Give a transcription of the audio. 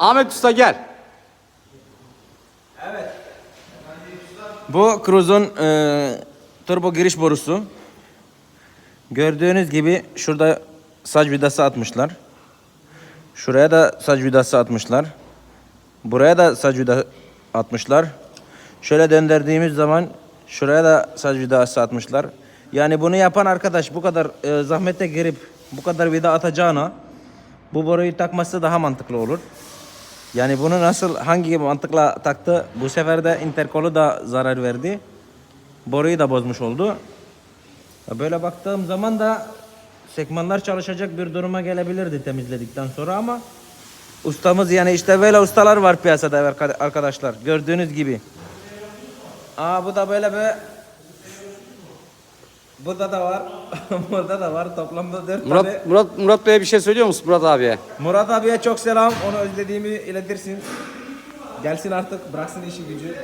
Ahmet Usta gel. Bu Cruise'un e, turbo giriş borusu. Gördüğünüz gibi şurada saç vidası atmışlar. Şuraya da saç vidası atmışlar. Buraya da saç vidası atmışlar. Şöyle döndürdüğümüz zaman şuraya da saç vidası atmışlar. Yani bunu yapan arkadaş bu kadar e, zahmete girip bu kadar vida atacağına bu boruyu takması daha mantıklı olur. Yani bunu nasıl hangi mantıkla taktı? Bu sefer de interkolu da zarar verdi. Boruyu da bozmuş oldu. Böyle baktığım zaman da sekmanlar çalışacak bir duruma gelebilirdi temizledikten sonra ama ustamız yani işte böyle ustalar var piyasada arka- arkadaşlar. Gördüğünüz gibi. Aa bu da böyle bir Burada da var. Burada da var. Toplamda dört tane. Murat, Murat, Murat Bey'e bir şey söylüyor musun Murat abiye? Murat abiye çok selam. Onu özlediğimi iletirsin. Gelsin artık bıraksın işi gücü.